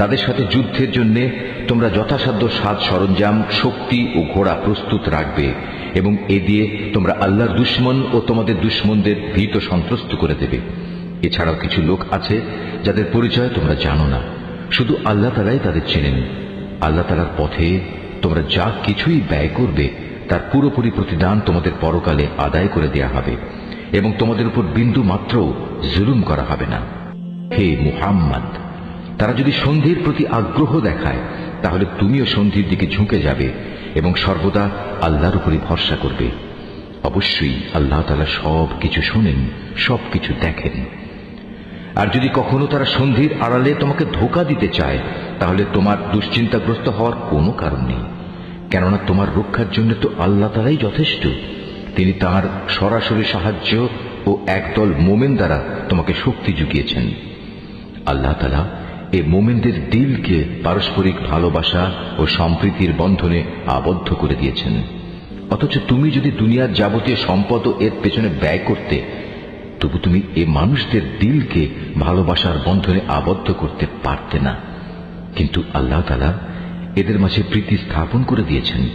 তাদের সাথে যুদ্ধের জন্য তোমরা যথাসাধ্য সাজ সরঞ্জাম, শক্তি ও ঘোড়া প্রস্তুত রাখবে এবং এ দিয়ে তোমরা আল্লাহর দুশ্মন ও তোমাদের দুশ্মনদের ভীত সন্ত্রস্ত করে দেবে। এছাড়াও কিছু লোক আছে যাদের পরিচয় তোমরা জানো না। শুধু আল্লাহ তালাই তাদের চেনেন। আল্লাহ তালার পথে তোমরা যা কিছুই ব্যয় করবে, তার পুরোপুরি প্রতিদান তোমাদের পরকালে আদায় করে দেয়া হবে এবং তোমাদের উপর বিন্দু মাত্র জুলুম করা হবে না। হে মুহাম্মদ! তারা যদি সন্ধির প্রতি আগ্রহ দেখায়, তাহলে তুমিও সন্ধির দিকে ঝুঁকে যাবে এবং সর্বদা আল্লাহর উপরই ভরসা করবে। অবশ্যই আল্লাহ তালা সব কিছু শোনেন সব কিছু দেখেন। আর যদি কখনো তারা সন্ধির আড়ালে তোমাকে ধোকা দিতে চায়, তাহলে তোমার দুশ্চিন্তাগ্রস্ত হওয়ার কোনো কারণ নেই। কেননা তোমার রক্ষার জন্য তো আল্লাহ তালাই যথেষ্ট। তিনি তার সরাসরি সাহায্য ও একদল মোমেন দ্বারা তোমাকে শক্তি জুগিয়েছেন আল্লাহ তালা এ মোমেনদের দিলকে পারস্পরিক ভালোবাসা ও সম্প্রীতির বন্ধনে আবদ্ধ করে দিয়েছেন। অথচ তুমি যদি দুনিয়ার যাবতীয় সম্পদ এর পেছনে ব্যয় করতে, তবু তুমি এ মানুষদের দিলকে ভালোবাসার বন্ধনে আবদ্ধ করতে পারতে না। কিন্তু আল্লাহ তালা এদের মাঝে প্রীতি স্থাপন করে দিয়েছেন।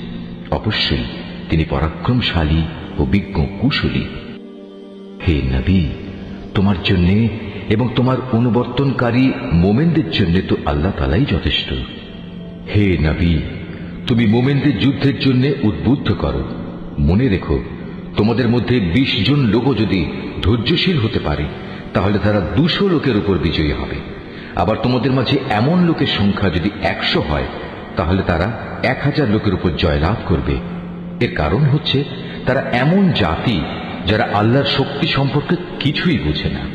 অবশ্যই তিনি পরাক্রমশালী ও বিজ্ঞ কুশলী হে নবী, তোমার জন্য এবং তোমার অনুবর্তনকারী মোমেনদের জন্য তো আল্লাহ তালাই যথেষ্ট। হে নবী, তুমি মোমেনদের যুদ্ধের জন্য উদ্বুদ্ধ করো। মনে রেখো, তোমাদের মধ্যে বিশ জন লোকও যদি ধৈর্যশীল হতে পারে, তাহলে তারা দুশো লোকের উপর বিজয়ী হবে। আবার তোমাদের মাঝে এমন লোকের সংখ্যা যদি একশো হয়, তাহলে তারা এক হাজার লোকের উপর জয়লাভ করবে। এর কারণ হচ্ছে, তারা এমন জাতি যারা আল্লাহর শক্তি সম্পর্কে কিছুই বুঝে না।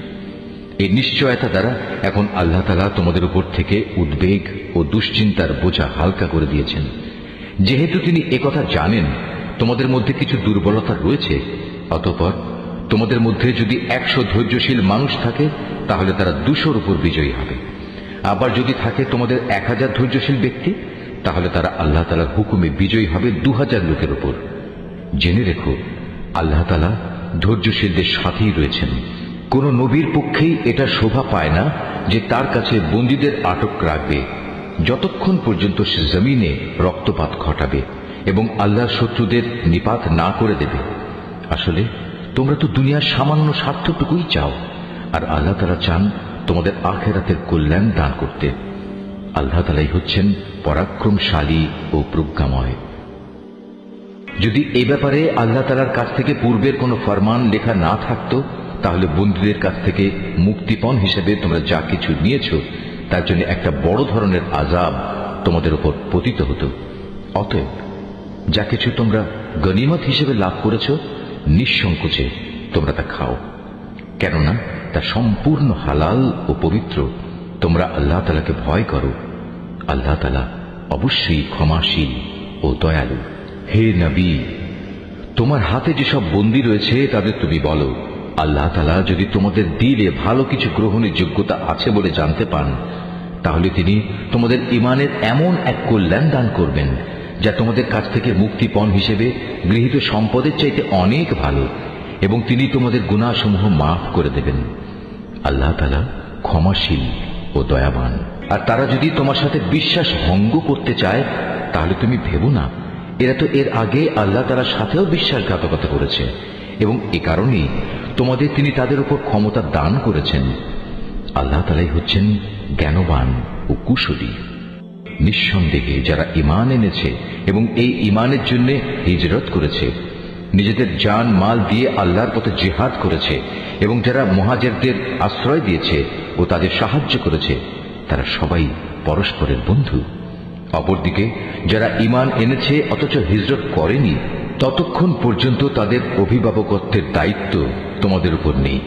এই নিশ্চয়তা দ্বারা এখন আল্লাহ তালা তোমাদের উপর থেকে উদ্বেগ ও দুশ্চিন্তার বোঝা হালকা করে দিয়েছেন। যেহেতু তিনি একথা জানেন, তোমাদের মধ্যে কিছু দুর্বলতা রয়েছে, অতপর তোমাদের মধ্যে যদি একশো ধৈর্যশীল মানুষ থাকে, তাহলে তারা দুশোর উপর বিজয়ী হবে। আবার যদি থাকে তোমাদের এক হাজার ধৈর্যশীল ব্যক্তি, তাহলে তারা আল্লাহ তালার হুকুমে বিজয়ী হবে দু হাজার লোকের উপর। জেনে রেখো, আল্লাহ তালা ধৈর্যশীলদের সাথেই রয়েছেন। কোন নবীর পক্ষেই এটা শোভা পায় না যে তার কাছে বন্দীদের আটক রাখবে, যতক্ষণ পর্যন্ত সে জমিনে রক্তপাত ঘটাবে এবং আল্লাহর শত্রুদের নিপাত না করে দেবে। আসলে, তোমরা তো দুনিয়ার সামান্য স্বার্থটুকুই চাও, আর আল্লাহ তালা চান তোমাদের আখেরাতের কল্যাণ দান করতে। আল্লাহ তালাই হচ্ছেন পরাক্রমশালী ও প্রজ্ঞাময়। যদি এই ব্যাপারে আল্লাহ তালার কাছ থেকে পূর্বের কোনো ফরমান লেখা না থাকতো তাহলে বন্দীদের কাছ থেকে মুক্তিপণ হিসেবে তোমরা যা কিছু নিয়েছ, তার জন্য একটা বড় ধরনের আজাব তোমাদের উপর পতিত হতো। অতএব, যা কিছু তোমরা গনিমত হিসেবে লাভ করেছ, নিঃসংকোচে তোমরা তা খাও। কেননা, তা সম্পূর্ণ হালাল ও পবিত্র। তোমরা আল্লাহ তালাকে ভয় করো। আল্লাহ তালা অবশ্যই ক্ষমাশীল ও দয়ালু। হে নবী, তোমার হাতে যেসব বন্দী রয়েছে, তাদের তুমি বলো। আল্লাহ তালা যদি তোমাদের দিলে ভালো কিছু গ্রহণের যোগ্যতা আছে বলে জানতে পান, তাহলে তিনি তোমাদের ইমানের এমন এক কল্যাণ দান করবেন, যা তোমাদের কাছ থেকে মুক্তিপণ হিসেবে গৃহীত সম্পদের চাইতে অনেক ভালো, এবং তিনি তোমাদের গুণাসমূহ মাফ করে দেবেন। আল্লাহ তালা ক্ষমাশীল ও দয়াবান। আর তারা যদি তোমার সাথে বিশ্বাস ভঙ্গ করতে চায়, তাহলে তুমি ভেবো না, এরা তো এর আগে আল্লাহ তালার সাথেও বিশ্বাসঘাতকতা করেছে, এবং এ কারণেই তোমাদের তিনি তাদের উপর ক্ষমতা দান করেছেন। আল্লাহ তালাই হচ্ছেন জ্ঞানবান ও কুশলী। নিঃসন্দেহে যারা ইমান এনেছে এবং এই ইমানের জন্য হিজরত করেছে, নিজেদের জান, মাল দিয়ে আল্লাহর পথে জেহাদ করেছে এবং যারা মহাজেরদের আশ্রয় দিয়েছে ও তাদের সাহায্য করেছে, তারা সবাই পরস্পরের বন্ধু। অপরদিকে, যারা ইমান এনেছে অথচ হিজরত করেনি, ততক্ষণ পর্যন্ত তাদের অভিভাবকত্বের দায়িত্ব তোমাদের উপর নেই।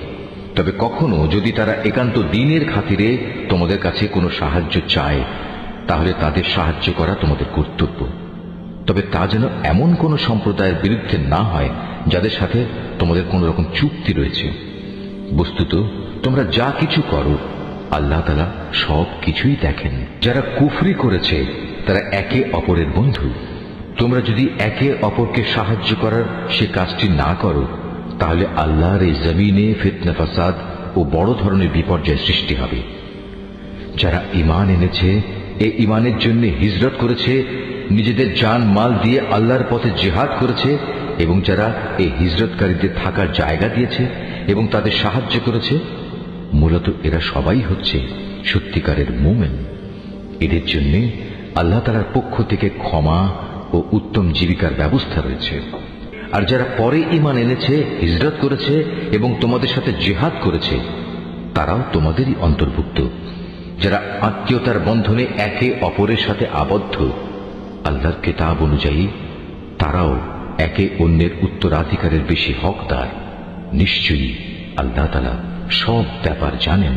তবে কখনো যদি তারা একান্ত দিনের খাতিরে তোমাদের কাছে কোনো সাহায্য চায়, তাহলে তাদের সাহায্য করা তোমাদের কর্তব্য। তবে তা যেন এমন কোনো সম্প্রদায়ের বিরুদ্ধে না হয়, যাদের সাথে তোমাদের কোনো রকম চুক্তি রয়েছে। বস্তুত, তোমরা যা কিছু করো, আল্লাহ তালা সব কিছুই দেখেন। যারা কুফরি করেছে, তারা একে অপরের বন্ধু। তোমরা যদি একে অপরকে সাহায্য করার সে কাজটি না করো তাহলে আল্লাহর এই জমিনে ফিতনা, ফাসাদ ও বড় ধরনের বিপর্যয় সৃষ্টি হবে। যারা ইমান এনেছে, এ ইমানের জন্য হিজরত করেছে, নিজেদের জান, মাল দিয়ে আল্লাহর পথে জেহাদ করেছে এবং যারা এই হিজরতকারীদের থাকার জায়গা দিয়েছে এবং তাদের সাহায্য করেছে, মূলত এরা সবাই হচ্ছে সত্যিকারের মোমেন। এদের জন্য আল্লাহ তালার পক্ষ থেকে ক্ষমা ও উত্তম জীবিকার ব্যবস্থা রয়েছে। আর যারা পরে ইমান এনেছে, হিজরত করেছে এবং তোমাদের সাথে জেহাদ করেছে, তারাও তোমাদেরই অন্তর্ভুক্ত। যারা আত্মীয়তার বন্ধনে একে অপরের সাথে আবদ্ধ, আল্লাহর কেতাব অনুযায়ী তারাও একে অন্যের উত্তরাধিকারের বেশি হকদার। নিশ্চয়ই আল্লাহ তালা সব ব্যাপার জানেন।